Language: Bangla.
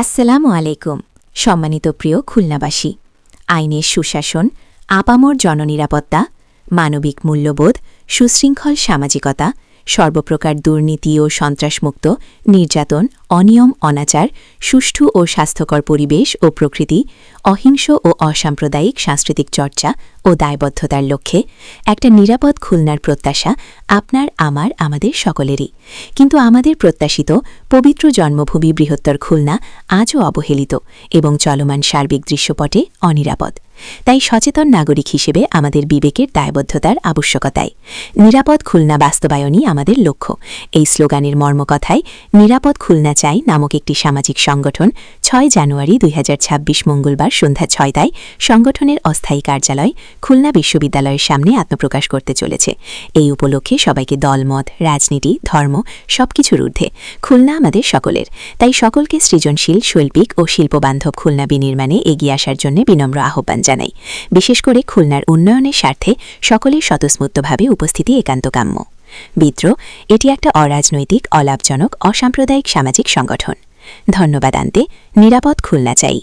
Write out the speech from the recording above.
আসসালামু আলাইকুম সম্মানিত প্রিয় খুলনাবাসী। আইনের সুশাসন আপামর জননিরাপত্তা মানবিক মূল্যবোধ সুশৃঙ্খল সামাজিকতা সর্বপ্রকার দুর্নীতি ও সন্ত্রাসমুক্ত, নির্যাতন, অনিয়ম, অনাচার, সুষ্ঠু ও স্বাস্থ্যকর পরিবেশ ও প্রকৃতি, অহিংস ও অসাম্প্রদায়িক সাংস্কৃতিক চর্চা ও দায়বদ্ধতার লক্ষ্যে একটা নিরাপদ খুলনার প্রত্যাশা আপনার, আমার, আমাদের সকলেরই। কিন্তু আমাদের প্রত্যাশিত পবিত্র জন্মভূমি বৃহত্তর খুলনা আজও অবহেলিত এবং চলমান সার্বিক দৃশ্যপটে অনিরাপদ। তাই সচেতন নাগরিক হিসেবে আমাদের বিবেকের দায়বদ্ধতার আবশ্যকতায় নিরাপদ খুলনা বাস্তবায়নই আমাদের লক্ষ্য। এই স্লোগানের মর্মকথায়, নিরাপদ খুলনা চাই নামক একটি সামাজিক সংগঠন ছয় জানুয়ারি দুই হাজার ছাব্বিশ মঙ্গলবার সন্ধ্যা ছয়টায় সংগঠনের অস্থায়ী কার্যালয় খুলনা বিশ্ববিদ্যালয়ের সামনে আত্মপ্রকাশ করতে চলেছে। এই উপলক্ষে সবাইকে দলমত রাজনীতি, ধর্ম সবকিছুর ঊর্ধ্বে। খুলনা আমাদের সকলের। তাই সকলকে সৃজনশীল, শৈল্পিক ও শিল্পবান্ধব খুলনা বিনির্মাণে এগিয়ে আসার জন্য বিনম্র আহ্বান জানাই। বিশেষ করে খুলনার উন্নয়নের স্বার্থে সকলের স্বতঃস্ফূর্তভাবে উপস্থিতি একান্ত কাম্য। বিদ্রোহ, এটি একটা অরাজনৈতিক, অলাভজনক, অসাম্প্রদায়িক সামাজিক সংগঠন। ধন্যবাদ আনতে নিরাপদ খুলনা চাই।